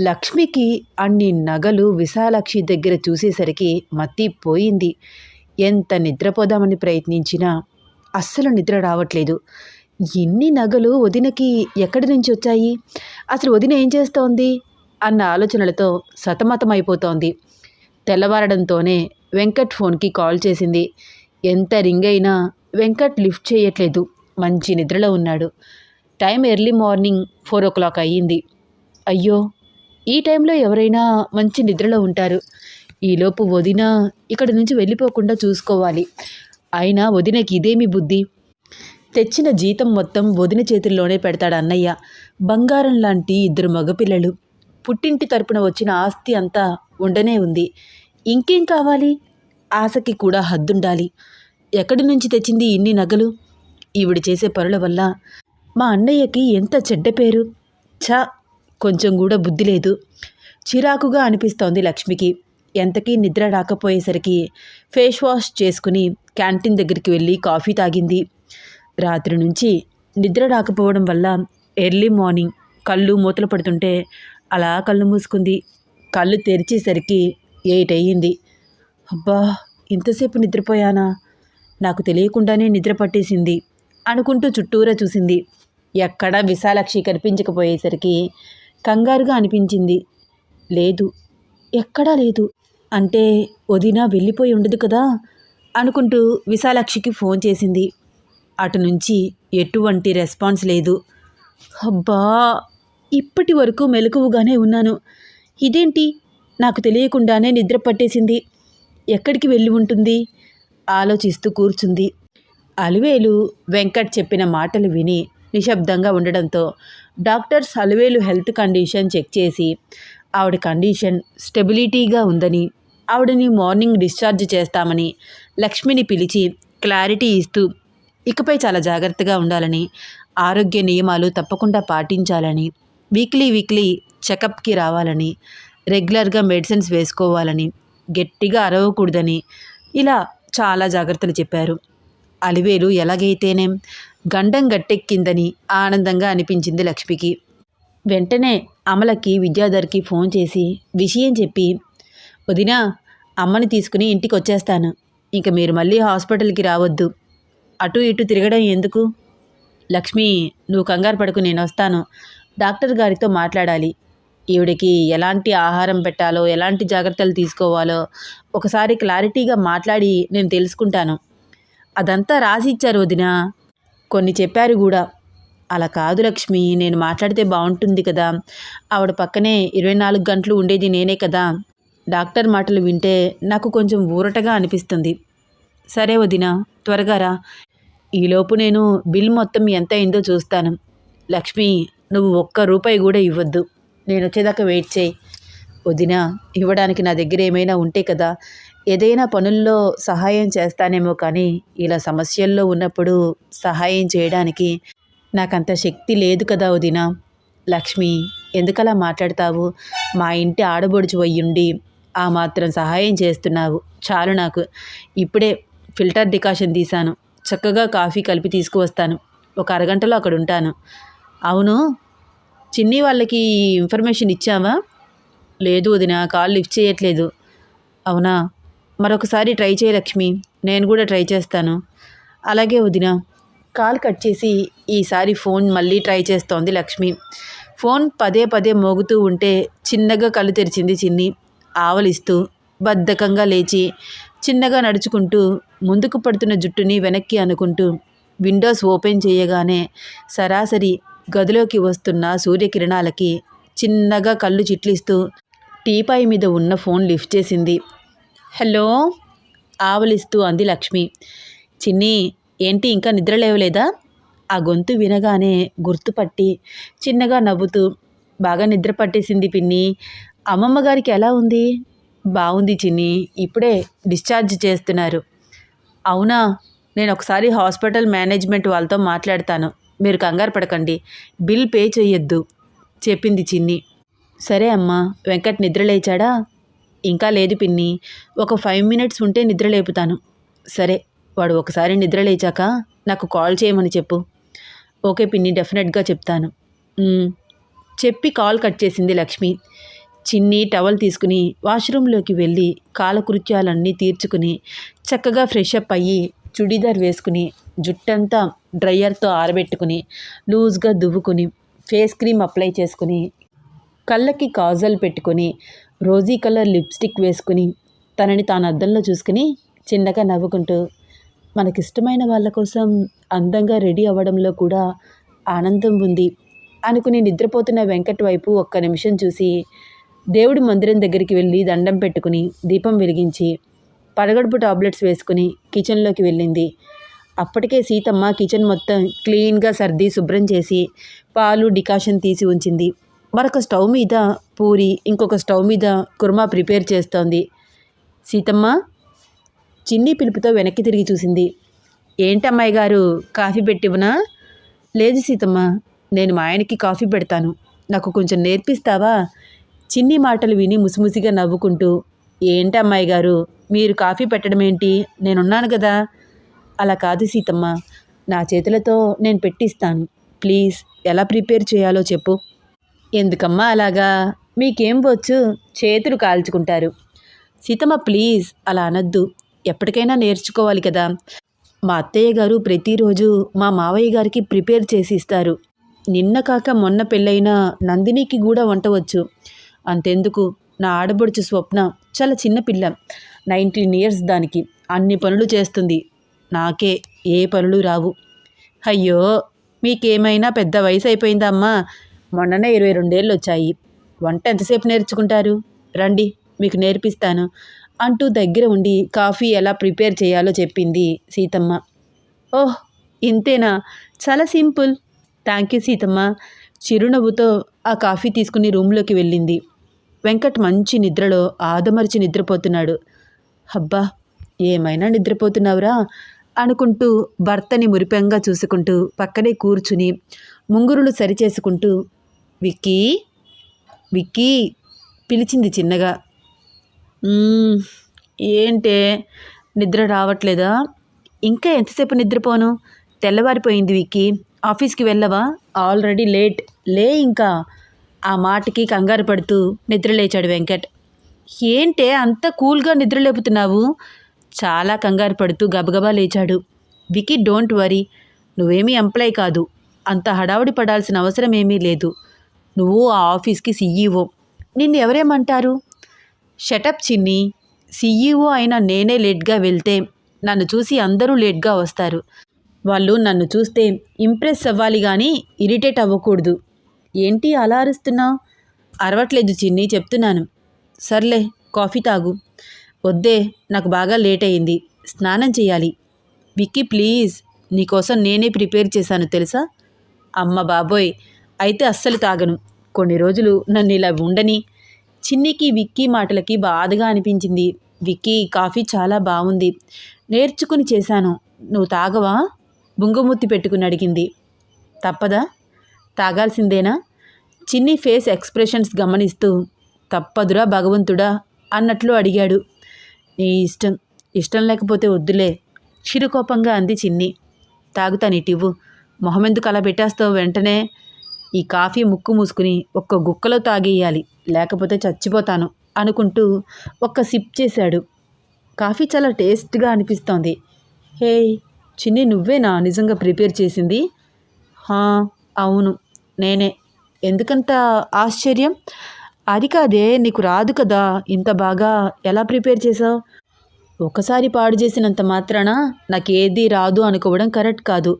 లక్ష్మికి అన్ని నగలు విశాలాక్షి దగ్గర చూసేసరికి మత్తి పోయింది. ఎంత నిద్రపోదామని ప్రయత్నించినా అస్సలు నిద్ర రావట్లేదు. ఎన్ని నగలు వదినకి ఎక్కడి నుంచి వచ్చాయి? అసలు వదిన ఏం చేస్తోంది? అన్న ఆలోచనలతో సతమతమైపోతోంది. తెల్లవారడంతోనే వెంకట్ ఫోన్కి కాల్ చేసింది. ఎంత రింగ్ అయినా వెంకట్ లిఫ్ట్ చేయట్లేదు. మంచి నిద్రలో ఉన్నాడు. Time early morning four o'clock అయ్యింది. అయ్యో ఈ టైంలో ఎవరైనా మంచి నిద్రలో ఉంటారు. ఈలోపు వదిన ఇక్కడి నుంచి వెళ్ళిపోకుండా చూసుకోవాలి. అయినా వదినకి ఇదేమి బుద్ధి. తెచ్చిన జీతం మొత్తం వదిన చేతుల్లోనే పెడతాడు అన్నయ్య. బంగారం లాంటి ఇద్దరు మగపిల్లలు. పుట్టింటి తరపున వచ్చిన ఆస్తి అంతా ఉండనే ఉంది. ఇంకేం కావాలి? ఆశకి కూడా హద్దుండాలి. ఎక్కడి నుంచి తెచ్చింది ఇన్ని నగలు? ఈవిడ చేసే పనుల వల్ల మా అన్నయ్యకి ఎంత చెడ్డ పేరు? ఛా! కొంచెం కూడా బుద్ధి లేదు. చిరాకుగా అనిపిస్తోంది లక్ష్మికి. ఎంతకీ నిద్ర రాకపోయేసరికి ఫేస్ వాష్ చేసుకుని క్యాంటీన్ దగ్గరికి వెళ్ళి కాఫీ తాగింది. రాత్రి నుంచి నిద్ర రాకపోవడం వల్ల ఎర్లీ మార్నింగ్ కళ్ళు మూతలు పడుతుంటే అలా కళ్ళు మూసుకుంది. కళ్ళు తెరిచేసరికి ఎయిట్ అయ్యింది. అబ్బా ఇంతసేపు నిద్రపోయానా? నాకు తెలియకుండానే నిద్ర పట్టేసింది అనుకుంటూ చుట్టూరా చూసింది. ఎక్కడా విశాలాక్షి కనిపించకపోయేసరికి కంగారుగా అనిపించింది. లేదు ఎక్కడా లేదు. అంటే వదిన వెళ్ళిపోయి ఉండదు కదా? అనుకుంటూ విశాలాక్షికి ఫోన్ చేసింది. అటు నుంచి ఎటువంటి రెస్పాన్స్ లేదు. అబ్బా ఇప్పటి వరకు మెలకువగానే ఉన్నాను. ఇదేంటి? నాకు తెలియకుండానే నిద్ర పట్టేసింది. ఎక్కడికి వెళ్ళి ఉంటుంది? ఆలోచిస్తూ కూర్చుంది. అలివేలు వెంకట్ చెప్పిన మాటలు విని నిశ్శబ్దంగా ఉండడంతో doctors Alivelu health condition check చేసి ఆవిడ కండిషన్ స్టెబిలిటీగా ఉందని ఆవిడని మార్నింగ్ డిశ్చార్జ్ చేస్తామని లక్ష్మిని పిలిచి క్లారిటీ ఇస్తూ ఇకపై చాలా జాగ్రత్తగా ఉండాలని ఆరోగ్య నియమాలు తప్పకుండా పాటించాలని వీక్లీ వీక్లీ చెకప్కి రావాలని రెగ్యులర్గా మెడిసిన్స్ వేసుకోవాలని గట్టిగా అరవకూడదని ఇలా చాలా జాగ్రత్తలు చెప్పారు. అలివేలు ఎలాగైతేనేం గండం గట్టెక్కిందని ఆనందంగా అనిపించింది లక్ష్మికి. వెంటనే అమలకి విద్యాధర్కి ఫోన్ చేసి విషయం చెప్పి వదినా అమ్మని తీసుకుని ఇంటికి వచ్చేస్తాను ఇంక మీరు మళ్ళీ హాస్పిటల్కి రావద్దు. అటు ఇటు తిరగడం ఎందుకు? లక్ష్మి నువ్వు కంగారు పడుకు నేను వస్తాను. డాక్టర్ గారితో మాట్లాడాలి. ఈవిడికి ఎలాంటి ఆహారం పెట్టాలో ఎలాంటి జాగ్రత్తలు తీసుకోవాలో ఒకసారి క్లారిటీగా మాట్లాడి నేను తెలుసుకుంటాను. అదంతా రాసి ఇచ్చారు వదిన. కొన్ని చెప్పారు కూడా అలా కాదు లక్ష్మి నేను మాట్లాడితే బాగుంటుంది కదా. ఆవిడ పక్కనే ఇరవై నాలుగు గంటలు ఉండేది నేనే కదా. డాక్టర్ మాటలు వింటే నాకు కొంచెం ఊరటగా అనిపిస్తుంది. సరే వదిన త్వరగా రా. ఈలోపు నేను బిల్ మొత్తం ఎంత అయిందో చూస్తాను. లక్ష్మి నువ్వు ఒక్క రూపాయి కూడా ఇవ్వద్దు. నేను వచ్చేదాకా వెయిట్ చేయి. వదిన ఇవ్వడానికి నా దగ్గర ఏమైనా ఉంటే కదా ఏదైనా పనుల్లో సహాయం చేస్తానేమో కానీ ఇలా సమస్యల్లో ఉన్నప్పుడు సహాయం చేయడానికి నాకంత శక్తి లేదు కదా వదిన. లక్ష్మి ఎందుకలా మాట్లాడతావు? మా ఇంటి ఆడబొడుచు అయ్యుండి ఆ మాత్రం సహాయం చేస్తున్నావు. చాలు నాకు. ఇప్పుడే ఫిల్టర్ డికాషన్ తీశాను. చక్కగా కాఫీ కలిపి తీసుకువస్తాను. ఒక అరగంటలో అక్కడ ఉంటాను అవును? చిన్ని వాళ్ళకి ఇన్ఫర్మేషన్ ఇచ్చావా? లేదు వదిన కాల్ లిఫ్ట్ చేయట్లేదు. అవునా? మరొకసారి ట్రై చేయ లక్ష్మి. నేను కూడా ట్రై చేస్తాను. అలాగే వదిన కాల్ కట్ చేసి ఈసారి ఫోన్ మళ్ళీ ట్రై చేస్తోంది లక్ష్మి. ఫోన్ పదే పదే మోగుతూ ఉంటే చిన్నగా కళ్ళు తెరిచింది చిన్ని. ఆవలిస్తూ బద్ధకంగా లేచి చిన్నగా నడుచుకుంటూ ముందుకు పడుతున్న జుట్టుని వెనక్కి అనుకుంటూ విండోస్ ఓపెన్ చేయగానే సరాసరి గదిలోకి వస్తున్న సూర్యకిరణాలకి చిన్నగా కళ్ళు చిట్లిస్తూ టీపాయి మీద ఉన్న ఫోన్ లిఫ్ట్ చేసింది. హలో. ఆవలిస్తూ అంది లక్ష్మి. చిన్ని ఏంటి ఇంకా నిద్ర లేవలేదా? ఆ గొంతు వినగానే గుర్తుపట్టి చిన్నగా నవ్వుతూ బాగా నిద్ర పట్టేసింది పిన్ని. అమ్మమ్మ గారికి ఎలా ఉంది? బాగుంది చిన్ని. ఇప్పుడే డిశ్చార్జ్ చేస్తున్నారు. అవునా? నేను ఒకసారి హాస్పిటల్ మేనేజ్మెంట్ వాళ్ళతో మాట్లాడతాను. మీరు కంగారు పడకండి. బిల్ పే చేయొద్దు చెప్పింది చిన్ని. సరే అమ్మా. వెంకట్ నిద్ర లేచాడా? ఇంకా లేదు పిన్ని. ఒక ఫైవ్ మినిట్స్ ఉంటే నిద్ర లేపుతాను. సరే వాడు ఒకసారి నిద్ర లేచాక నాకు కాల్ చేయమని చెప్పు. ఓకే పిన్ని డెఫినెట్గా చెప్తాను. చెప్పి కాల్ కట్ చేసింది లక్ష్మి. చిన్ని టవల్ తీసుకుని వాష్రూమ్లోకి వెళ్ళి కాలకృత్యాలన్నీ తీర్చుకుని చక్కగా ఫ్రెష్ అప్ అయ్యి చుడీదార్ వేసుకుని జుట్టంతా డ్రయర్తో ఆరబెట్టుకుని లూజ్గా దువ్వుకుని ఫేస్ క్రీమ్ అప్లై చేసుకుని కళ్ళకి కాజల్ పెట్టుకొని రోజీ కలర్ లిప్స్టిక్ వేసుకుని తనని తాను అద్దంలో చూసుకుని చిన్నగా నవ్వుకుంటూ మనకిష్టమైన వాళ్ళ కోసం అందంగా రెడీ అవ్వడంలో కూడా ఆనందం ఉంది అనుకుని నిద్రపోతున్న వెంకట్ వైపు ఒక్క నిమిషం చూసి దేవుడి మందిరం దగ్గరికి వెళ్ళి దండం పెట్టుకుని దీపం వెలిగించి పడగడుపు టాబ్లెట్స్ వేసుకుని కిచెన్లోకి వెళ్ళింది. అప్పటికే సీతమ్మ కిచెన్ మొత్తం క్లీన్గా సర్ది శుభ్రం చేసి పాలు డికాషన్ తీసి ఉంచింది. మరొక స్టవ్ మీద పూరి ఇంకొక స్టవ్ మీద కుర్మా ప్రిపేర్ చేస్తోంది. సీతమ్మ చిన్ని పిలుపుతో వెనక్కి తిరిగి చూసింది. ఏంటమ్మాయి గారు కాఫీ పెట్టివనా లేదు సీతమ్మ నేను మా ఆయనకి కాఫీ పెడతాను. నాకు కొంచెం నేర్పిస్తావా? చిన్ని మాటలు విని ముసిముసిగా నవ్వుకుంటూ ఏంటమ్మాయి గారు మీరు కాఫీ పెట్టడం ఏంటి నేనున్నాను కదా అలా కాదు సీతమ్మ నా చేతులతో నేను పెట్టిస్తాను. ప్లీజ్ ఎలా ప్రిపేర్ చేయాలో చెప్పు. ఎందుకమ్మా అలాగా? మీకేం వచ్చు? చేతులు కాల్చుకుంటారు. సీతమ్మ ప్లీజ్ అలా అనొద్దు. ఎప్పటికైనా నేర్చుకోవాలి కదా. మా అత్తయ్య గారు ప్రతిరోజు మా మావయ్య గారికి ప్రిపేర్ చేసి ఇస్తారు. నిన్న కాక మొన్న పెళ్ళైన నందినికి కూడా వంటవచ్చు అంతెందుకు? నా ఆడబడుచు స్వప్న చాలా చిన్న పిల్ల. నైన్టీన్ ఇయర్స్ దానికి. అన్ని పనులు చేస్తుంది. నాకే ఏ పనులు రావు. అయ్యో! మీకేమైనా పెద్ద వయసు అయిపోయిందా అమ్మా? మొన్ననే ఇరవై రెండేళ్ళు వచ్చాయి. వంట ఎంతసేపు నేర్చుకుంటారు? రండి మీకు నేర్పిస్తాను అంటూ దగ్గర ఉండి కాఫీ ఎలా ప్రిపేర్ చేయాలో చెప్పింది సీతమ్మ. ఓహ్ ఇంతేనా? చాలా సింపుల్. థ్యాంక్ యూ సీతమ్మ చిరునవ్వుతో ఆ కాఫీ తీసుకుని రూమ్లోకి వెళ్ళింది. వెంకట్ మంచి నిద్రలో ఆదమరిచి నిద్రపోతున్నాడు. అబ్బా ఏమైనా నిద్రపోతున్నావురా? అనుకుంటూ భర్తని మురిపెంగా చూసుకుంటూ పక్కనే కూర్చుని ముంగురులు సరిచేసుకుంటూ విక్కీ విక్కీ పిలిచింది చిన్నగా. ఏంటే? నిద్ర రావట్లేదా? ఇంకా ఎంతసేపు నిద్రపోను? తెల్లవారిపోయింది విక్కీ. ఆఫీస్కి వెళ్ళవా? Already late. లే ఇంకా. ఆ మాటకి కంగారు పడుతూ నిద్ర లేచాడు వెంకట్. ఏంటే? అంత కూల్గా నిద్రలేపుతున్నావు చాలా కంగారు పడుతూ గబగబా లేచాడు. Vicky don't worry. నువ్వేమీ ఎంప్లాయ్ కాదు. అంత హడావుడి పడాల్సిన అవసరం ఏమీ లేదు. నువ్వు ఆ ఆఫీస్కి సీఈఓ నిన్ను ఎవరేమంటారు? షటప్ చిన్ని. సీఈఓ అయిన నేనే లేట్గా వెళ్తే నన్ను చూసి అందరూ లేట్గా వస్తారు. వాళ్ళు నన్ను చూస్తే ఇంప్రెస్ అవ్వాలి కానీ ఇరిటేట్ అవ్వకూడదు. ఏంటి అలా అరుస్తున్నావు అరవట్లేదు చిన్ని చెప్తున్నాను. సర్లే కాఫీ తాగు. వద్దే నాకు బాగా లేట్ అయింది. స్నానం చేయాలి. విక్కీ ప్లీజ్. నీకోసం నేనే ప్రిపేర్ చేశాను తెలుసా? అమ్మ బాబోయ్ అయితే అస్సలు తాగను. కొన్ని రోజులు నన్ను ఇలా ఉండని చిన్నికి విక్కీ మాటలకి బాధగా అనిపించింది. విక్కీ కాఫీ చాలా బాగుంది నేర్చుకుని చేశాను. నువ్వు తాగవా? బుంగమూతి పెట్టుకుని అడిగింది. తప్పదా? తాగాల్సిందేనా? చిన్ని ఫేస్ ఎక్స్ప్రెషన్స్ గమనిస్తూ తప్పదురా భగవంతుడా అన్నట్లు అడిగాడు. నీ ఇష్టం. ఇష్టం లేకపోతే వద్దులే చిరుకోపంగా అంది చిన్ని. తాగుతాను ఇటివ్వు మొహమెందుకు అలా పెట్టేస్తావు వెంటనే? ఈ కాఫీ ముక్కు మూసుకుని ఒక్క గుక్కలో తాగేయాలి లేకపోతే చచ్చిపోతాను అనుకుంటూ ఒక్క సిప్ చేశాడు. కాఫీ చాలా టేస్ట్గా అనిపిస్తోంది. హే చిన్ని నువ్వేనా నిజంగా ప్రిపేర్ చేసింది? హా అవును నేనే. ఎందుకంత ఆశ్చర్యం? అది కాదే నీకు రాదు కదా ఇంత బాగా ఎలా ప్రిపేర్ చేసావు ఒకసారి పాడు చేసినంత మాత్రాన నాకు రాదు అనుకోవడం కరెక్ట్ కాదు.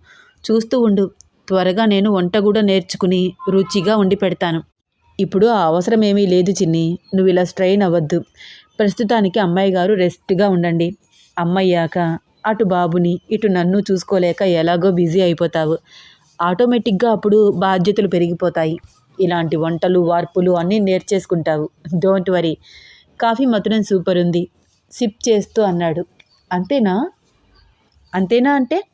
చూస్తూ ఉండు. త్వరగా నేను వంట కూడా నేర్చుకుని రుచిగా వండి పెడతాను. ఇప్పుడు ఆ అవసరం ఏమీ లేదు చిన్ని. నువ్వు ఇలా స్ట్రెయిన్ అవ్వద్దు. ప్రస్తుతానికి అమ్మాయి గారు రెస్ట్గా ఉండండి. అమ్మయ్యాక అటు బాబుని ఇటు నన్ను చూసుకోలేక ఎలాగో బిజీ అయిపోతావు. ఆటోమేటిక్గా అప్పుడు బాధ్యతలు పెరిగిపోతాయి. ఇలాంటి వంటలు వార్పులు అన్నీ నేర్చేసుకుంటావు. Don't worry. కాఫీ మాత్రం సూపర్ ఉంది. సిప్ చేస్తూ అన్నాడు. అంతేనా? అంతేనా అంటే?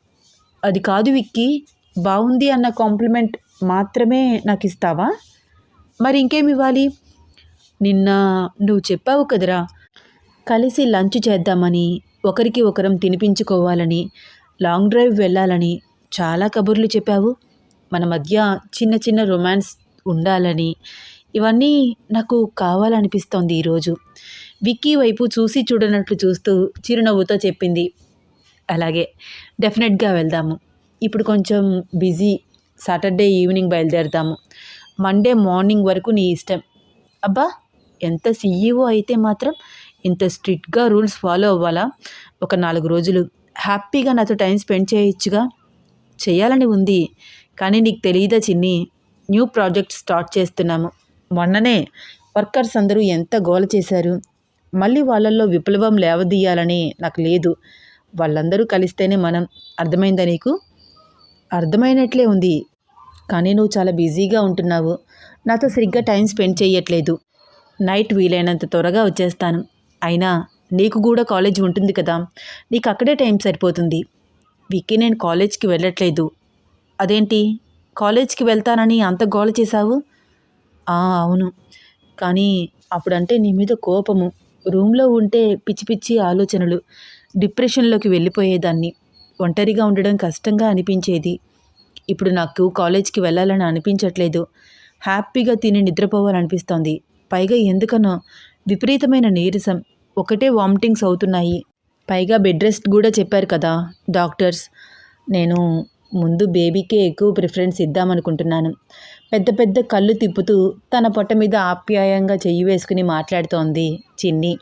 అది కాదు విక్కీ. బాగుంది అన్న కాంప్లిమెంట్ మాత్రమే నాకు ఇస్తావా మరి ఇంకేమి ఇవ్వాలి? నిన్న నువ్వు చెప్పావు కదరా కలిసి లంచ్ చేద్దామని ఒకరికి ఒకరం తినిపించుకోవాలని లాంగ్ డ్రైవ్ వెళ్ళాలని చాలా కబుర్లు చెప్పావు. మన మధ్య చిన్న చిన్న రొమాన్స్ ఉండాలని ఇవన్నీ నాకు కావాలనిపిస్తోంది ఈరోజు. విక్కీ వైపు చూసి చూడనట్లు చూస్తూ చిరునవ్వుతో చెప్పింది. అలాగే డెఫినెట్గా వెళ్దాము. ఇప్పుడు కొంచెం బిజీ. సాటర్డే ఈవినింగ్ బయలుదేరుతాము. మండే మార్నింగ్ వరకు నీ ఇష్టం. అబ్బా ఎంత సీఈఓ అయితే మాత్రం ఇంత స్ట్రిక్ట్గా రూల్స్ ఫాలో అవ్వాలా? ఒక నాలుగు రోజులు హ్యాపీగా నాతో టైం స్పెండ్ చేయొచ్చుగా? చేయాలని ఉంది. కానీ నీకు తెలియదా చిన్ని న్యూ ప్రాజెక్ట్ స్టార్ట్ చేస్తున్నాము. మొన్ననే వర్కర్స్ అందరూ ఎంత గోల చేశారు. మళ్ళీ వాళ్ళల్లో విప్లవం లేవదీయాలని నాకు లేదు. వాళ్ళందరూ కలిస్తేనే మనం. అర్థమైందా నీకు? అర్థమైనట్లే ఉంది. కానీ నువ్వు చాలా బిజీగా ఉంటున్నావు. నాతో సరిగ్గా టైం స్పెండ్ చేయట్లేదు నైట్ వీలైనంత త్వరగా వచ్చేస్తాను. అయినా నీకు కూడా కాలేజ్ ఉంటుంది కదా. నీకు అక్కడే టైం సరిపోతుంది. విక్కీ నేను కాలేజ్కి వెళ్ళట్లేదు. అదేంటి? కాలేజ్కి వెళ్తానని అంత గోల చేశావు? అవును. కానీ అప్పుడంటే నీ మీద కోపము. రూమ్లో ఉంటే పిచ్చి పిచ్చి ఆలోచనలు. డిప్రెషన్లోకి వెళ్ళిపోయేదాన్ని. ఒంటరిగా ఉండడం కష్టంగా అనిపించేది. ఇప్పుడు నాకు కాలేజ్కి వెళ్ళాలని అనిపించట్లేదు. హ్యాపీగా తిని నిద్రపోవాలనిపిస్తోంది. పైగా ఎందుకనో విపరీతమైన నీరసం. ఒకటే వామిటింగ్స్ అవుతున్నాయి. పైగా బెడ్ రెస్ట్ కూడా చెప్పారు కదా డాక్టర్స్. నేను ముందు బేబీకే ఎక్కువ ప్రిఫరెన్స్ ఇద్దామనుకుంటున్నాను. పెద్ద పెద్ద కళ్ళు తిప్పుతూ తన పొట్ట మీద ఆప్యాయంగా చెయ్యి వేసుకుని మాట్లాడుతోంది చిన్ని.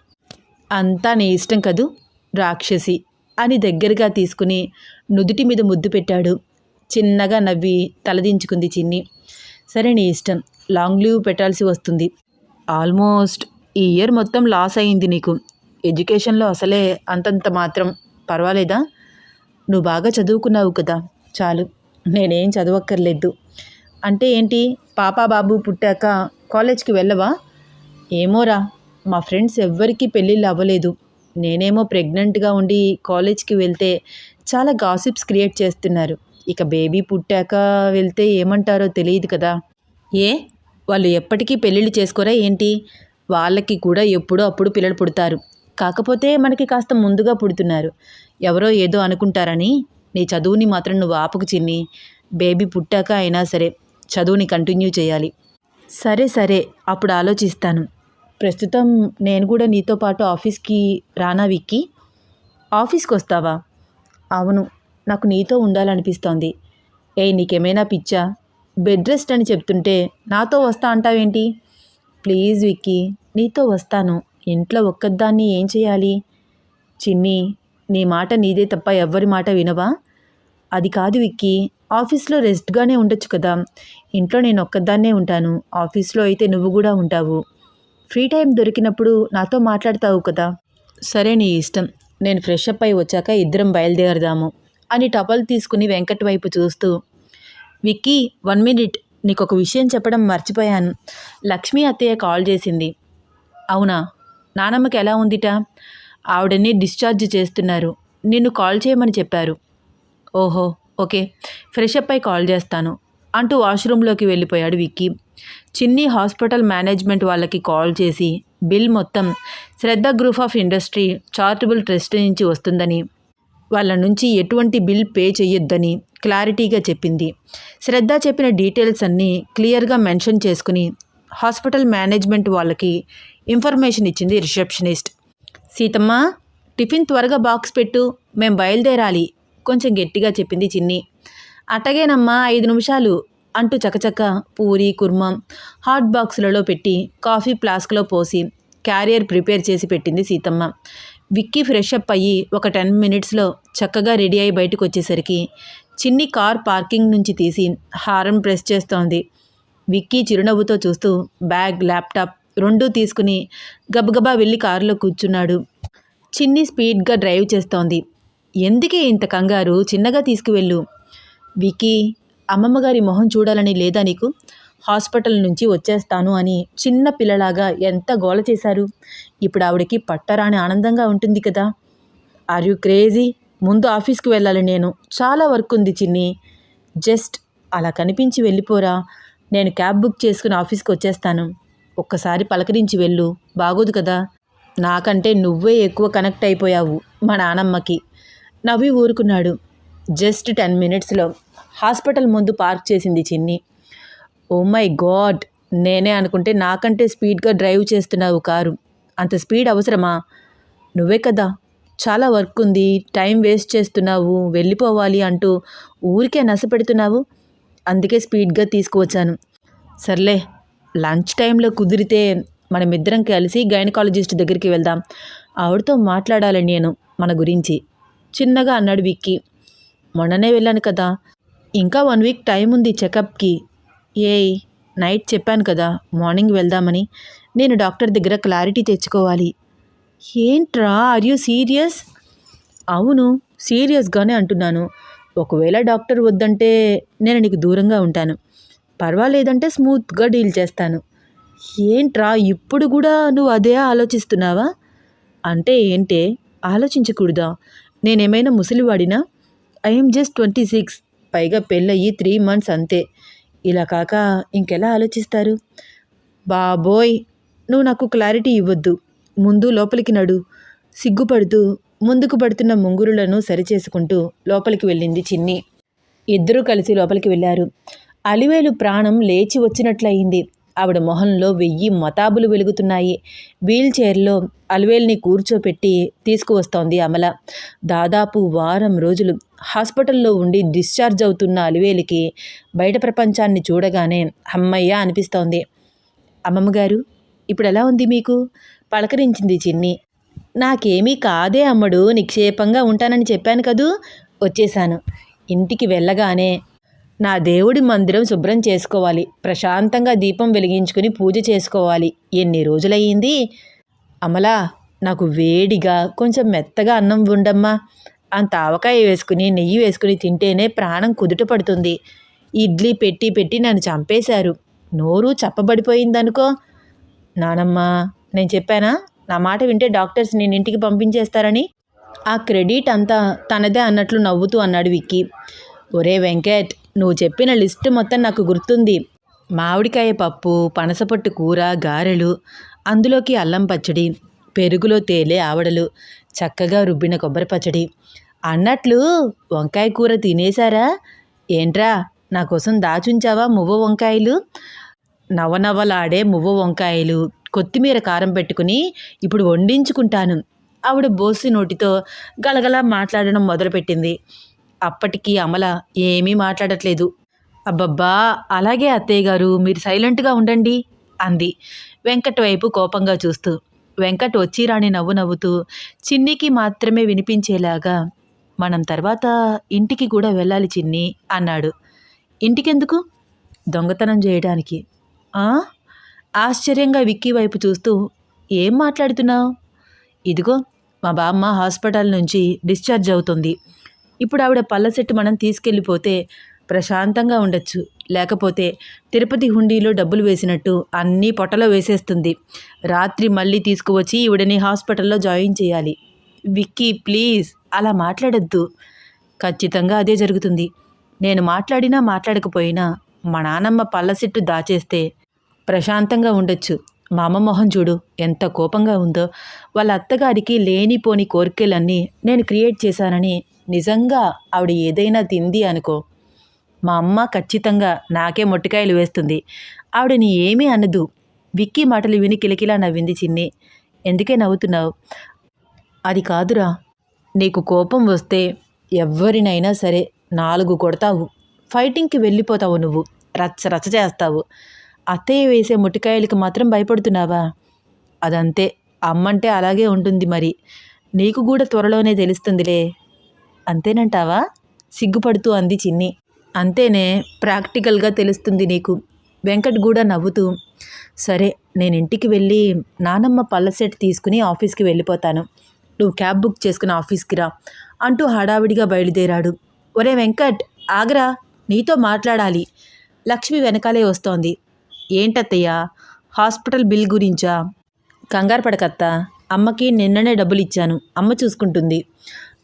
అంతా నీ ఇష్టం కదూ? రాక్షసి. అని దగ్గరగా తీసుకుని నుదుటి మీద ముద్దు పెట్టాడు. చిన్నగా నవ్వి తలదించుకుంది చిన్ని. సరే నీ ఇష్టం. లాంగ్ లీవ్ పెట్టాల్సి వస్తుంది. ఆల్మోస్ట్ ఈ ఇయర్ మొత్తం లాస్ అయింది నీకు. ఎడ్యుకేషన్లో అసలే అంతంత మాత్రం పర్వాలేదా? నువ్వు బాగా చదువుకున్నావు కదా. చాలు. నేనేం చదవక్కర్లేదు. అంటే ఏంటి? పాపా బాబు పుట్టాక కాలేజ్కి వెళ్ళవా? ఏమోరా. మా ఫ్రెండ్స్ ఎవ్వరికీ పెళ్ళిళ్ళు అవ్వలేదు. నేనేమో ప్రెగ్నెంట్గా ఉండి కాలేజ్కి వెళ్తే చాలా గాసిప్స్ క్రియేట్ చేస్తున్నారు. ఇక బేబీ పుట్టాక వెళ్తే ఏమంటారో తెలియదు కదా. ఏ? వాళ్ళు ఎప్పటికీ పెళ్ళిళ్ళు చేసుకోరా ఏంటి? వాళ్ళకి కూడా ఎప్పుడో అప్పుడు పిల్లలు పుడతారు. కాకపోతే మనకి కాస్త ముందుగా పుడుతున్నారు. ఎవరో ఏదో అనుకుంటారని. నీ చదువుని మాత్రం నువ్వు ఆపుకు చిన్ని. బేబీ పుట్టాక అయినా సరే చదువుని కంటిన్యూ చేయాలి. సరే సరే అప్పుడు ఆలోచిస్తాను. ప్రస్తుతం నేను కూడా నీతో పాటు ఆఫీస్కి రానా విక్కి. ఆఫీస్కి వస్తావా అవును నాకు నీతో ఉండాలనిపిస్తోంది. ఏ నీకేమైనా పిచ్చా? బెడ్ రెస్ట్ అని చెప్తుంటే నాతో వస్తా అంటావేంటి? ప్లీజ్ విక్కీ నీతో వస్తాను. ఇంట్లో ఒక్కదాన్ని ఏం చేయాలి? చిన్ని నీ మాట నీదే తప్ప ఎవ్వరి మాట వినవా? అది కాదు విక్కీ ఆఫీస్లో రెస్ట్గానే ఉండొచ్చు కదా. ఇంట్లో నేను ఒక్కదాన్నే ఉంటాను. ఆఫీస్లో అయితే నువ్వు కూడా ఉంటావు. ఫ్రీ టైం దొరికినప్పుడు నాతో మాట్లాడతావు కదా. సరే నీ ఇష్టం. నేను ఫ్రెష్ అప్ అయి వచ్చాక ఇద్దరం బయలుదేరదాము అని టవల్ తీసుకుని వెంకట్ వైపు చూస్తూ విక్కీ వన్ మినిట్ నీకు ఒక విషయం చెప్పడం మర్చిపోయాను. లక్ష్మి అత్తయ్య కాల్ చేసింది. అవునా? నానమ్మకి ఎలా ఉందిట? ఆవిడని డిశ్చార్జ్ చేస్తున్నారు. నిన్ను కాల్ చేయమని చెప్పారు. ఓహో ఓకే. ఫ్రెష్ అప్ అయి కాల్ చేస్తాను అంటూ వాష్రూమ్లోకి వెళ్ళిపోయాడు విక్కీ. చిన్ని హాస్పిటల్ మేనేజ్మెంట్ వాళ్ళకి కాల్ చేసి బిల్ మొత్తం Shraddha group of industry charitable trust నుంచి వస్తుందని వాళ్ళ నుంచి ఎటువంటి బిల్ పే చేయొద్దని క్లారిటీగా చెప్పింది. శ్రద్ధ చెప్పిన డీటెయిల్స్ అన్నీ క్లియర్గా మెన్షన్ చేసుకుని హాస్పిటల్ మేనేజ్మెంట్ వాళ్ళకి ఇన్ఫర్మేషన్ ఇచ్చింది రిసెప్షనిస్ట్. సీతమ్మ టిఫిన్ త్వరగా బాక్స్ పెట్టు మేం బయలుదేరాలి కొంచెం గట్టిగా చెప్పింది చిన్ని. అట్టగేనమ్మా ఐదు నిమిషాలు. అంటూ చకచక పూరి కుర్మం హాట్ బాక్సులలో పెట్టి కాఫీ ఫ్లాస్క్లో పోసి క్యారియర్ ప్రిపేర్ చేసి పెట్టింది సీతమ్మ. విక్కీ ఫ్రెష్ అప్ అయ్యి ఒక టెన్ మినిట్స్లో చక్కగా రెడీ అయి బయటకు వచ్చేసరికి చిన్ని కార్ పార్కింగ్ నుంచి తీసి హారం ప్రెస్ చేస్తోంది. విక్కీ చిరునవ్వుతో చూస్తూ బ్యాగ్ ల్యాప్టాప్ రెండూ తీసుకుని గబగబా వెళ్ళి కారులో కూర్చున్నాడు. చిన్ని స్పీడ్గా డ్రైవ్ చేస్తోంది. ఎందుకే ఇంత కంగారు? చిన్నగా తీసుకువెళ్ళు. వికీ అమ్మమ్మగారి మొహం చూడాలని లేదా నీకు? హాస్పిటల్ నుంచి వచ్చేస్తాను అని చిన్న పిల్లలాగా ఎంత గోల చేశారు? ఇప్పుడు ఆవిడకి పట్టరాని ఆనందంగా ఉంటుంది కదా. ఆర్ యూ క్రేజీ ముందు ఆఫీస్కి వెళ్ళాలి నేను. చాలా వర్క్ ఉంది చిన్ని. జస్ట్ అలా కనిపించి వెళ్ళిపోరా. నేను క్యాబ్ బుక్ చేసుకుని ఆఫీస్కి వచ్చేస్తాను. ఒక్కసారి పలకరించి వెళ్ళు. బాగోదు కదా. నాకంటే నువ్వే ఎక్కువ కనెక్ట్ అయిపోయావు మా నానమ్మకి. నవ్వి ఊరుకున్నాడు. జస్ట్ టెన్ మినిట్స్లో హాస్పిటల్ ముందు పార్క్ చేసింది చిన్ని. Oh my god! నేనే అనుకుంటే నాకంటే స్పీడ్గా డ్రైవ్ చేస్తున్నావు కారు. అంత స్పీడ్ అవసరమా? నువ్వే కదా! చాలా వర్క్ ఉంది. టైం వేస్ట్ చేస్తున్నావు. వెళ్ళిపోవాలి అంటూ ఊరికే నసపెడుతున్నావు? అందుకే స్పీడ్గా తీసుకువచ్చాను. సర్లే లంచ్ టైంలో కుదిరితే మనమిద్దరం కలిసి గైనకాలజిస్ట్ దగ్గరికి వెళ్దాం. ఆవిడతో మాట్లాడాలి నేను మన గురించి. చిన్నగా అన్నాడు విక్కీ. మొన్ననే వెళ్ళాను కదా! ఇంకా వన్ వీక్ టైం ఉంది చెకప్కి ఏయ్ నైట్ చెప్పాను కదా మార్నింగ్ వెళ్దామని. నేను డాక్టర్ దగ్గర క్లారిటీ తెచ్చుకోవాలి. ఏంట్రా ఆర్ యూ సీరియస్ అవును సీరియస్గానే అంటున్నాను. ఒకవేళ డాక్టర్ వద్దంటే నేను నీకు దూరంగా ఉంటాను. పర్వాలేదంటే స్మూత్గా డీల్ చేస్తాను. ఏంట్రా ఇప్పుడు కూడా నువ్వు అదే ఆలోచిస్తున్నావా? అంటే ఏంటే ఆలోచించకూడదా? నేనేమైనా ముసలివాడినా? ఐఎమ్ జస్ట్ ట్వంటీ సిక్స్ పైగా పెళ్ళయి త్రీ మంత్స్ అంతే. ఇలా కాక ఇంకెలా ఆలోచిస్తారు? బాబోయ్ నువ్వు నాకు క్లారిటీ ఇవ్వద్దు. ముందు లోపలికి నడు. సిగ్గుపడుతూ ముందుకు పడుతున్న ముంగురులను సరిచేసుకుంటూ లోపలికి వెళ్ళింది చిన్ని. ఇద్దరూ కలిసి లోపలికి వెళ్ళారు. అలివేలు ప్రాణం లేచి వచ్చినట్లయింది. ఆవిడ మొహంలో వెయ్యి మతాబులు వెలుగుతున్నాయి. వీల్ చైర్లో అలివేల్ని కూర్చోపెట్టి తీసుకువస్తోంది అమల. దాదాపు వారం రోజులు హాస్పిటల్లో ఉండి డిశ్చార్జ్ అవుతున్న అలివేలికి బయట ప్రపంచాన్ని చూడగానే అమ్మయ్య అనిపిస్తోంది. అమ్మమ్మగారు ఇప్పుడు ఎలా ఉంది మీకు? పలకరించింది చిన్ని. నాకేమీ కాదే అమ్మడు నిక్షేపంగా ఉంటానని చెప్పాను కదూ? వచ్చేశాను. ఇంటికి వెళ్ళగానే నా దేవుడి మందిరం శుభ్రం చేసుకోవాలి. ప్రశాంతంగా దీపం వెలిగించుకుని పూజ చేసుకోవాలి. ఎన్ని రోజులయ్యింది? అమలా నాకు వేడిగా కొంచెం మెత్తగా అన్నం ఉండమ్మా అంత ఆవకాయ వేసుకుని నెయ్యి వేసుకుని తింటేనే ప్రాణం కుదుట పడుతుంది. ఇడ్లీ పెట్టి పెట్టి నన్ను చంపేశారు. నోరు చప్పబడిపోయిందనుకో. నానమ్మ నేను చెప్పానా? నా మాట వింటే డాక్టర్స్ నేను ఇంటికి పంపించేస్తారని? ఆ క్రెడిట్ అంతా తనదే అన్నట్లు నవ్వుతూ అన్నాడు విక్కీ. ఒరే వెంకట్ నువ్వు చెప్పిన లిస్ట్ మొత్తం నాకు గుర్తుంది. మామిడికాయ పప్పు పనసపట్టు కూర గారెలు అందులోకి అల్లం పచ్చడి పెరుగులో తేలే ఆవడలు చక్కగా రుబ్బిన కొబ్బరి పచ్చడి. అన్నట్లు వంకాయ కూర తినేశారా? ఏంట్రా నా కోసం దాచుంచావా మువ్వ వంకాయలు? నవనవలాడే మువ్వ వంకాయలు కొత్తిమీర కారం పెట్టుకుని ఇప్పుడు వండించుకుంటాను. ఆవిడ బోసి నోటితో గలగలా మాట్లాడడం మొదలుపెట్టింది. అప్పటికి అమల ఏమీ మాట్లాడట్లేదు. అబ్బబ్బా! అలాగే అత్తయ్య గారు మీరు సైలెంట్గా ఉండండి అంది. వెంకట్ వైపు కోపంగా చూస్తూ. వెంకట్ వచ్చి రాని నవ్వు నవ్వుతూ చిన్నికి మాత్రమే వినిపించేలాగా మనం తర్వాత ఇంటికి కూడా వెళ్ళాలి చిన్ని అన్నాడు. ఇంటికెందుకు? దొంగతనం చేయడానికి. ఆశ్చర్యంగా విక్కీ వైపు చూస్తూ ఏం మాట్లాడుతున్నావు? ఇదిగో మా బామ్మ హాస్పిటల్ నుంచి డిశ్చార్జ్ అవుతుంది. ఇప్పుడు ఆవిడ పళ్ళ సెట్టు మనం తీసుకెళ్ళిపోతే ప్రశాంతంగా ఉండొచ్చు. లేకపోతే తిరుపతి హుండీలో డబ్బులు వేసినట్టు అన్నీ పొట్టలో వేసేస్తుంది. రాత్రి మళ్ళీ తీసుకువచ్చి ఈవిడని హాస్పిటల్లో జాయిన్ చేయాలి. విక్కీ ప్లీజ్ అలా మాట్లాడొద్దు. ఖచ్చితంగా అదే జరుగుతుంది. నేను మాట్లాడినా మాట్లాడకపోయినా మా నానమ్మ పళ్ళ సెట్టు దాచేస్తే ప్రశాంతంగా ఉండొచ్చు. మా అమ్మ మొహం చూడు ఎంత కోపంగా ఉందో. వాళ్ళ అత్తగారికి లేనిపోని కోరికలన్నీ నేను క్రియేట్ చేశానని నిజంగా ఆవిడ ఏదైనా తింది అనుకో మా అమ్మ ఖచ్చితంగా నాకే మొట్టికాయలు వేస్తుంది. ఆవిడని ఏమీ అనదు. విక్కీ మాటలు విని కిలకిలా నవ్వింది చిన్ని. ఎందుకే నవ్వుతున్నావు? అది కాదురా. నీకు కోపం వస్తే ఎవరినైనా సరే నాలుగు కొడతావు. ఫైటింగ్కి వెళ్ళిపోతావు నువ్వు. రచ్చ రచ్చ చేస్తావు. అత్తయ్య వేసే ముట్టికాయలకి మాత్రం భయపడుతున్నావా? అదంతే. అమ్మంటే అలాగే ఉంటుంది మరి. నీకు కూడా త్వరలోనే తెలుస్తుందిలే. అంతేనంటావా? సిగ్గుపడుతూ అంది చిన్ని. అంతేనే ప్రాక్టికల్గా తెలుస్తుంది నీకు. వెంకట్ కూడా నవ్వుతూ సరే నేను ఇంటికి వెళ్ళి నానమ్మ పళ్ళ సెట్ తీసుకుని ఆఫీస్కి వెళ్ళిపోతాను. నువ్వు క్యాబ్ బుక్ చేసుకుని ఆఫీస్కి రా అంటూ హడావిడిగా బయలుదేరాడు. ఒరే వెంకట్ ఆగరా నీతో మాట్లాడాలి. లక్ష్మి వెనకాలే వస్తోంది. ఏంటత్తయ్య హాస్పిటల్ బిల్ గురించా? కంగారు పడకత్తా అమ్మకి నిన్ననే డబ్బులు ఇచ్చాను అమ్మ చూసుకుంటుంది.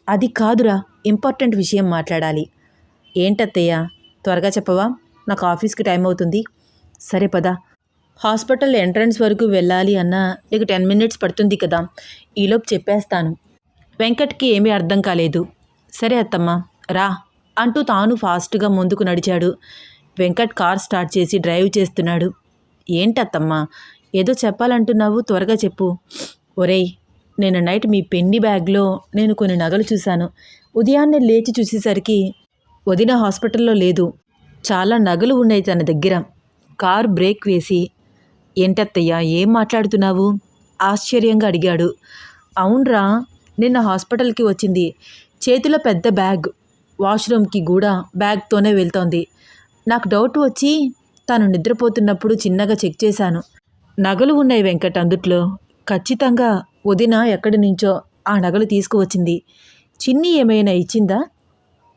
అది కాదురా ఇంపార్టెంట్ విషయం మాట్లాడాలి. ఏంటత్తయ్య త్వరగా చెప్పవా? నాకు ఆఫీస్కి టైం అవుతుంది. సరే పదా. హాస్పిటల్ ఎంట్రన్స్ వరకు వెళ్ళాలి అన్నా నీకు టెన్ మినిట్స్ పడుతుంది కదా. ఈలోపు చెప్పేస్తాను. వెంకట్కి ఏమీ అర్థం కాలేదు. సరే అత్తమ్మ రా అంటూ తాను ఫాస్ట్గా ముందుకు నడిచాడు. వెంకట్ కార్ స్టార్ట్ చేసి డ్రైవ్ చేస్తున్నాడు. ఏంటత్తమ్మ ఏదో చెప్పాలంటున్నావు త్వరగా చెప్పు. ఒరేయ్ నేను నైట్ మీ పెండి బ్యాగ్లో నేను కొన్ని నగలు చూశాను. ఉదయాన్నే లేచి చూసేసరికి వదిన హాస్పిటల్లో లేదు. చాలా నగలు ఉన్నాయి తన దగ్గర. కార్ బ్రేక్ వేసి ఏంటత్తయ్యా ఏం మాట్లాడుతున్నావు? ఆశ్చర్యంగా అడిగాడు. అవునరా నిన్న హాస్పిటల్కి వచ్చింది. చేతిలో పెద్ద బ్యాగ్ వాష్రూమ్కి కూడా బ్యాగ్తోనే వెళ్తోంది. నాకు డౌట్ వచ్చి తను నిద్రపోతున్నప్పుడు చిన్నగా చెక్ చేశాను. నగలు ఉన్నాయి వెంకట్ అందుట్లో. ఖచ్చితంగా వదిన ఎక్కడి నుంచో ఆ నగలు తీసుకువచ్చింది. చిన్ని ఏమైనా ఇచ్చిందా?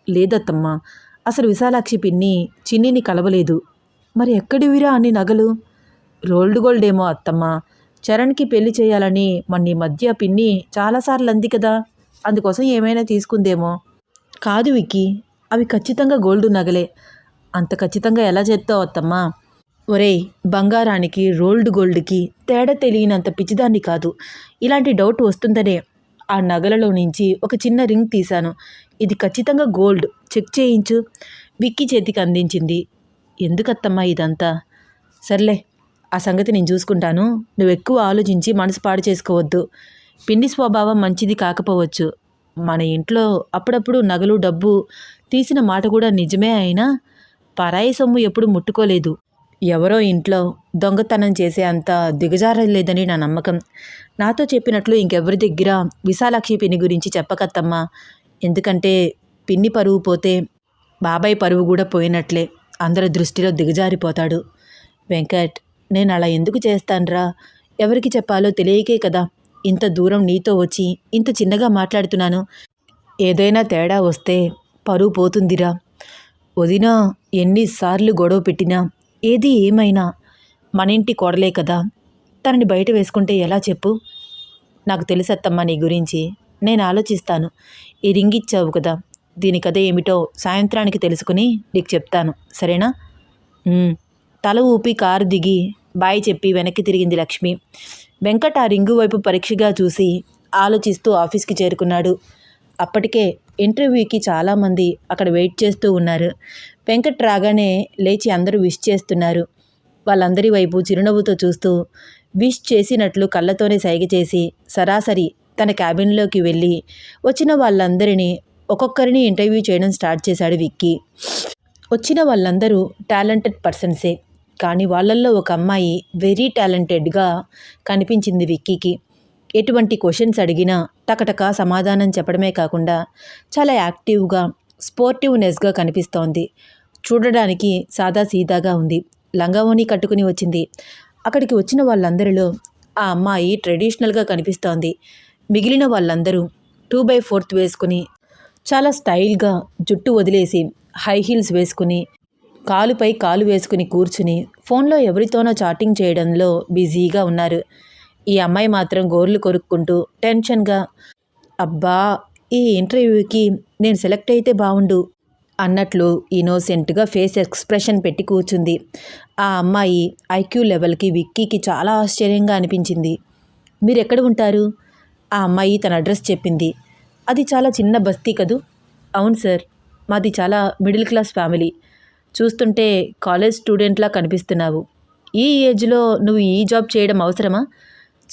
లేదత్తమ్మా. అసలు విశాలాక్షి పిన్ని చిన్నిని కలవలేదు. మరి ఎక్కడివిరా అన్ని నగలు? రోల్డ్ గోల్డ్ ఏమో అత్తమ్మ. చరణ్కి పెళ్ళి చేయాలని మొన్న ఈ మధ్య పిన్ని చాలాసార్లు అంది కదా. అందుకోసం ఏమైనా తీసుకుందేమో. కాదు విక్కి అవి ఖచ్చితంగా గోల్డ్ నగలే. అంత ఖచ్చితంగా ఎలా చేస్తావు అత్తమ్మా? ఒరేయ్ బంగారానికి రోల్డ్ గోల్డ్కి తేడా తెలియనంత పిచ్చిదాన్ని కాదు. ఇలాంటి డౌట్ వస్తుందనే ఆ నగలలో నుంచి ఒక చిన్న రింగ్ తీశాను. ఇది ఖచ్చితంగా గోల్డ్. చెక్ చేయించు. విక్కీ చేతికి అందించింది. ఎందుకత్తమ్మా ఇదంతా? సర్లే ఆ సంగతి నేను చూసుకుంటాను. నువ్వు ఎక్కువ ఆలోచించి మనసు పాడు చేసుకోవద్దు. పిండి స్వభావం మంచిది కాకపోవచ్చు. మన ఇంట్లో అప్పుడప్పుడు నగలు డబ్బు తీసిన మాట కూడా నిజమే అయినా పరాయి సొమ్ము ఎప్పుడు ముట్టుకోలేదు. ఎవరో ఇంట్లో దొంగతనం చేసే అంత దిగజారలేదని నా నమ్మకం. నాతో చెప్పినట్లు ఇంకెవరి దగ్గర విశాలాక్షి పిన్ని గురించి చెప్పకత్తమ్మా. ఎందుకంటే పిన్ని పరువు పోతే బాబాయ్ పరువు కూడా పోయినట్లే. అందరి దృష్టిలో దిగజారిపోతాడు. వెంకట్ నేను అలా ఎందుకు చేస్తాన్రా? ఎవరికి చెప్పాలో తెలియకే కదా. ఇంత దూరం నీతో వచ్చి ఇంత చిన్నగా మాట్లాడుతున్నాను. ఏదైనా తేడా వస్తే పరువు పోతుందిరా. వదిన ఎన్నిసార్లు గొడవ పెట్టినా ఏది ఏమైనా మన ఇంటి కోడలే కదా తనని బయట వేసుకుంటే ఎలా చెప్పు? నాకు తెలుసత్తమ్మా నీ గురించి. నేను ఆలోచిస్తాను. ఈ రింగ్ ఇచ్చావు కదా దీని కథ ఏమిటో సాయంత్రానికి తెలుసుకుని నీకు చెప్తాను. సరేనా? తల ఊపి కారు దిగి బాయ్ చెప్పి వెనక్కి తిరిగింది లక్ష్మి. వెంకట ఆ రింగు వైపు పరీక్షగా చూసి ఆలోచిస్తూ ఆఫీస్కి చేరుకున్నాడు. అప్పటికే ఇంటర్వ్యూకి చాలామంది అక్కడ వెయిట్ చేస్తూ ఉన్నారు. వెంకట్ రాగానే లేచి అందరూ విష్ చేస్తున్నారు. వాళ్ళందరి వైపు చిరునవ్వుతో చూస్తూ విష్ చేసినట్లు కళ్ళతోనే సైగ చేసి సరాసరి తన క్యాబిన్లోకి వెళ్ళి వచ్చిన వాళ్ళందరినీ ఒక్కొక్కరిని ఇంటర్వ్యూ చేయడం స్టార్ట్ చేశాడు విక్కీ. వచ్చిన వాళ్ళందరూ టాలెంటెడ్ పర్సన్సే. కానీ వాళ్ళల్లో ఒక అమ్మాయి వెరీ టాలెంటెడ్గా కనిపించింది విక్కీకి. ఎటువంటి క్వశ్చన్స్ అడిగినా టకటక సమాధానం చెప్పడమే కాకుండా చాలా యాక్టివ్గా స్పోర్టివ్నెస్గా కనిపిస్తోంది. చూడడానికి సాదా సీదాగా ఉంది. లంగావోని కట్టుకుని వచ్చింది. అక్కడికి వచ్చిన వాళ్ళందరిలో ఆ అమ్మాయి ట్రెడిషనల్గా కనిపిస్తోంది. మిగిలిన వాళ్ళందరూ టూ బై ఫోర్త్ వేసుకుని చాలా స్టైల్గా జుట్టు వదిలేసి హై హీల్స్ వేసుకుని కాలుపై కాలు వేసుకుని కూర్చుని ఫోన్లో ఎవరితోనో చాటింగ్ చేయడంలో బిజీగా ఉన్నారు. ఈ అమ్మాయి మాత్రం గోర్లు కొరుక్కుంటూ టెన్షన్గా అబ్బా ఈ ఇంటర్వ్యూకి నేను సెలెక్ట్ అయితే బాగుండు అన్నట్లు ఇన్నోసెంట్గా ఫేస్ ఎక్స్ప్రెషన్ పెట్టి కూర్చుంది. ఆ అమ్మాయి ఐక్యూ లెవెల్కి విక్కీకి చాలా ఆశ్చర్యంగా అనిపించింది. మీరు ఎక్కడ ఉంటారు? ఆ అమ్మాయి తన అడ్రస్ చెప్పింది. అది చాలా చిన్న బస్తీ కదూ? అవును సార్ మాది చాలా మిడిల్ క్లాస్ ఫ్యామిలీ. చూస్తుంటే కాలేజ్ స్టూడెంట్లా కనిపిస్తున్నావు. ఈ ఏజ్లో నువ్వు ఈ జాబ్ చేయడం అవసరమా?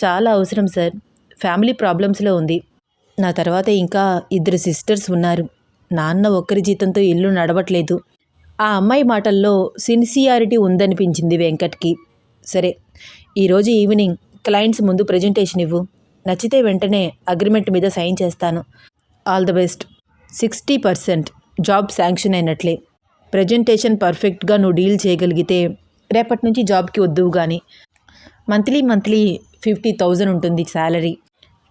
చాలా అవసరం సార్. ఫ్యామిలీ ప్రాబ్లమ్స్లో ఉంది. నా తర్వాత ఇంకా ఇద్దరు సిస్టర్స్ ఉన్నారు. నాన్న ఒక్కరి జీతంతో ఇల్లు నడవట్లేదు. ఆ అమ్మాయి మాటల్లో సిన్సియారిటీ ఉందనిపించింది వెంకట్కి. సరే ఈరోజు ఈవినింగ్ క్లయింట్స్ ముందు ప్రజెంటేషన్ ఇవ్వు. నచ్చితే వెంటనే అగ్రిమెంట్ మీద సైన్ చేస్తాను. All the best. Sixty percent job sanction అయినట్లే. Presentation పర్ఫెక్ట్గా నువ్వు డీల్ చేయగలిగితే రేపటి నుంచి జాబ్కి వద్దువు కానీ మంత్లీ మంత్లీ ఫిఫ్టీ థౌజండ్ ఉంటుంది శాలరీ.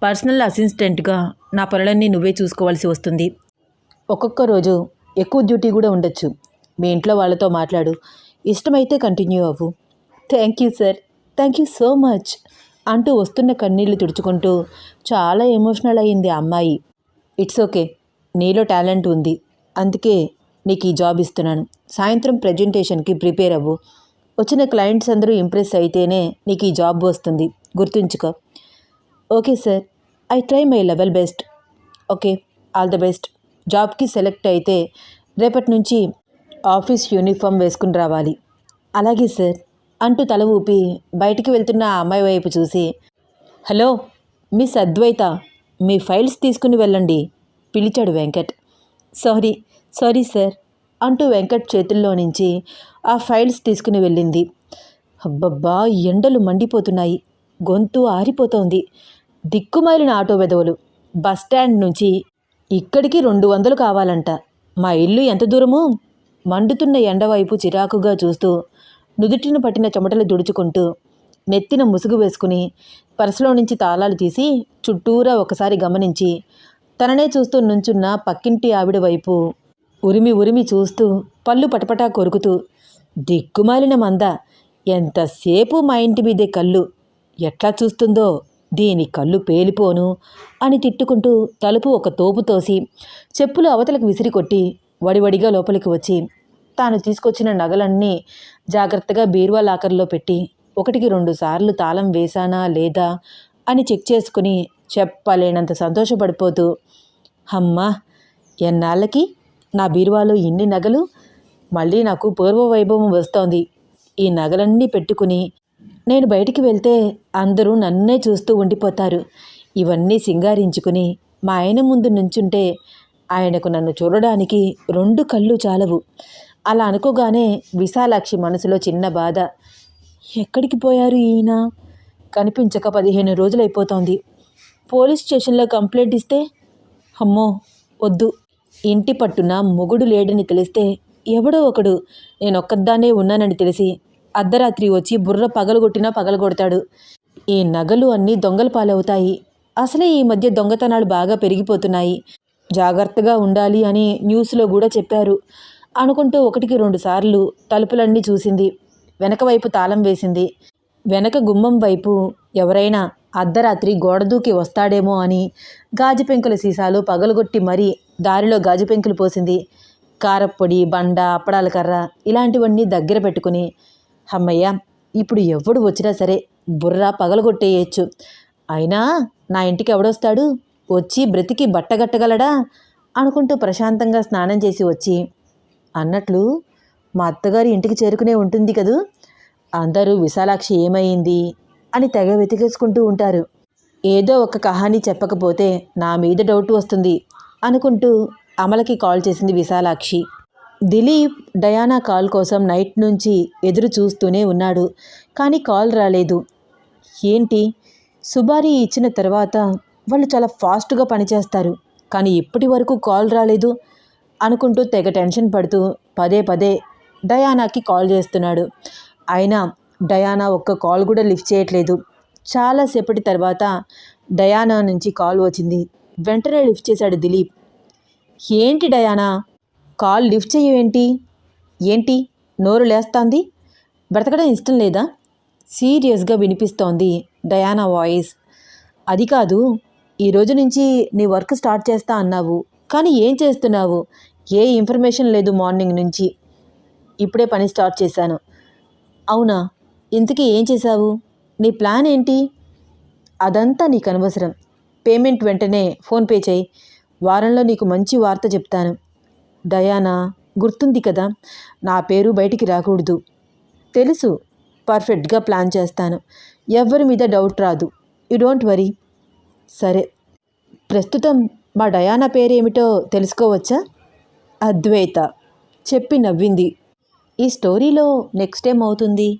పర్సనల్ అసిస్టెంట్గా నా పనులన్నీ నువ్వే చూసుకోవాల్సి వస్తుంది. ఒక్కొక్క రోజు ఎక్కువ డ్యూటీ కూడా ఉండొచ్చు. మీ ఇంట్లో వాళ్ళతో మాట్లాడు. ఇష్టమైతే కంటిన్యూ అవ్వు. Thank you sir. Thank you so much అంటూ వస్తున్న కన్నీళ్ళు తుడుచుకుంటూ చాలా ఎమోషనల్ అయ్యింది అమ్మాయి. It's okay. నీలో టాలెంట్ ఉంది. అందుకే నీకు ఈ జాబ్ ఇస్తున్నాను. సాయంత్రం ప్రజెంటేషన్కి ప్రిపేర్ అవ్వు. వచ్చిన క్లయింట్స్ అందరూ ఇంప్రెస్ అయితేనే నీకు ఈ జాబ్ వస్తుంది. గుర్తుంచుకో. Okay sir I try my level best okay all the best జాబ్కి సెలెక్ట్ అయితే రేపటి నుంచి ఆఫీస్ యూనిఫామ్ వేసుకుని రావాలి. అలాగే సార్ అంటూ తల ఊపి బయటికి వెళ్తున్న ఆ అమ్మాయి వైపు చూసి హలో మిస్ అద్వైత మీ ఫైల్స్ తీసుకుని వెళ్ళండి పిలిచాడు వెంకట్. సారీ సారీ సార్ అంటూ వెంకట్ చేతుల్లో నుంచి ఆ ఫైల్స్ తీసుకుని వెళ్ళింది. అబ్బబ్బా ఎండలు మండిపోతున్నాయి. గొంతు ఆరిపోతోంది. దిక్కుమాలిన ఆటో వెధవలు. బస్ స్టాండ్ నుంచి ఇక్కడికి రెండు వందలు కావాలంట. మా ఇల్లు ఎంత దూరము? మండుతున్న ఎండవైపు చిరాకుగా చూస్తూ నుదుటిన పట్టిన చెమటలు దుడుచుకుంటూ నెత్తిన ముసుగు వేసుకుని పర్సులో నుంచి తాళాలు తీసి చుట్టూరా ఒకసారి గమనించి తననే చూస్తూ నుంచున్న పక్కింటి ఆవిడ వైపు ఉరిమి ఉరిమి చూస్తూ పళ్ళు పటపటా కొరుకుతూ దిక్కుమాలిన మంద ఎంతసేపు మా ఇంటి మీదే కళ్ళు? ఎట్లా చూస్తుందో? దీని కళ్ళు పేలిపోను అని తిట్టుకుంటూ తలుపు ఒక తోపు తోసి చెప్పులు అవతలకు విసిరికొట్టి వడివడిగా లోపలికి వచ్చి తాను తీసుకొచ్చిన నగలన్నీ జాగ్రత్తగా బీరువా లాకర్లో పెట్టి ఒకటికి రెండు సార్లు తాళం వేశానా లేదా అని చెక్ చేసుకుని చెప్పలేనంత సంతోషపడిపోతూ అమ్మా ఎన్నాళ్ళకి? నా బీరువాలో ఇన్ని నగలు మళ్ళీ నాకు పూర్వ వైభవం వస్తోంది. ఈ నగలన్నీ పెట్టుకుని నేను బయటికి వెళ్తే అందరూ నన్నే చూస్తూ ఉండిపోతారు. ఇవన్నీ సింగారించుకుని మా ఆయన ముందు నుంచుంటే ఆయనకు నన్ను చూడడానికి రెండు కళ్ళు చాలవు. అలా అనుకోగానే విశాలాక్షి మనసులో చిన్న బాధ. ఎక్కడికి పోయారు ఈయన? కనిపించక పదిహేను రోజులైపోతోంది. పోలీస్ స్టేషన్లో కంప్లైంట్ ఇస్తే? అమ్మో వద్దు. ఇంటి పట్టున మొగుడు లేడని తెలిస్తే ఎవడో ఒకడు నేను ఉన్నానని తెలిసి అర్ధరాత్రి వచ్చి బుర్ర పగలగొట్టినా పగలగొడతాడు. ఈ నగలు అన్నీ దొంగల పాలవుతాయి. అసలే ఈ మధ్య దొంగతనాలు బాగా పెరిగిపోతున్నాయి. జాగ్రత్తగా ఉండాలి అని న్యూస్లో కూడా చెప్పారు. అనుకుంటూ ఒకటికి రెండు సార్లు తలుపులన్నీ చూసింది. వెనక వైపు తాళం వేసింది. వెనక గుమ్మం వైపు ఎవరైనా అర్ధరాత్రి గోడ దూకి వస్తాడేమో అని గాజు పెంకుల సీసాలు పగలగొట్టి మరీ దారిలో గాజు పెంకులు పోసింది. కారప్పొడి బండ అప్పడాల కర్ర ఇలాంటివన్నీ దగ్గర పెట్టుకుని అమ్మయ్య ఇప్పుడు ఎవడు వచ్చినా సరే బుర్ర పగలగొట్టేయచ్చు. అయినా నా ఇంటికి ఎవడొస్తాడు? వచ్చి బ్రతికి బట్టగట్టగలడా అనుకుంటూ ప్రశాంతంగా స్నానం చేసి వచ్చి అన్నట్లు మా అత్తగారి ఇంటికి చేరుకునే ఉంటుంది కదూ? అందరూ విశాలాక్షి ఏమైంది అని తెగ వెతికేసుకుంటూ ఉంటారు. ఏదో ఒక కహానీ చెప్పకపోతే నా మీద డౌట్ వస్తుంది అనుకుంటూ అమలకి కాల్ చేసింది విశాలాక్షి. దిలీప్ డయానా కాల్ కోసం నైట్ నుంచి ఎదురు చూస్తూనే ఉన్నాడు కానీ కాల్ రాలేదు. ఏంటి? సుబారి ఇచ్చిన తర్వాత వాళ్ళు చాలా ఫాస్ట్గా పనిచేస్తారు కానీ ఇప్పటి వరకు కాల్ రాలేదు అనుకుంటూ తెగ టెన్షన్ పడుతూ పదే పదే డయానాకి కాల్ చేస్తున్నాడు. అయినా డయానా ఒక్క కాల్ కూడా లిఫ్ట్ చేయట్లేదు. చాలాసేపటి తర్వాత డయానా నుంచి కాల్ వచ్చింది. వెంటనే లిఫ్ట్ చేశాడు దిలీప్. ఏంటి డయానా? కాల్ లిఫ్ట్ చేయవేంటి ఏంటి? నోరు లేస్తాంది? బ్రతకడం ఇష్టం లేదా? సీరియస్గా వినిపిస్తోంది డయానా వాయిస్. అది కాదు ఈ రోజు నుంచి నీ వర్క్ స్టార్ట్ చేస్తా అన్నావు. కానీ ఏం చేస్తున్నావు? ఏ ఇన్ఫర్మేషన్ లేదు మార్నింగ్ నుంచి. ఇప్పుడే పని స్టార్ట్ చేశాను. అవునా? ఇంతకీ ఏం చేశావు? నీ ప్లాన్ ఏంటి? అదంతా నీకు అనవసరం. పేమెంట్ వెంటనే ఫోన్పే చేయి. వారంలో నీకు మంచి వార్త చెప్తాను. డయానా గుర్తుంది కదా? నా పేరు బయటికి రాకూడదు. తెలుసు పర్ఫెక్ట్గా ప్లాన్ చేస్తాను. ఎవరి మీద డౌట్ రాదు. You don't worry. సరే. ప్రస్తుతం మా డయానా పేరేమిటో తెలుసుకోవచ్చా? అద్వైత. చెప్పి నవ్వింది. ఈ స్టోరీలో నెక్స్ట్ ఏం అవుతుంది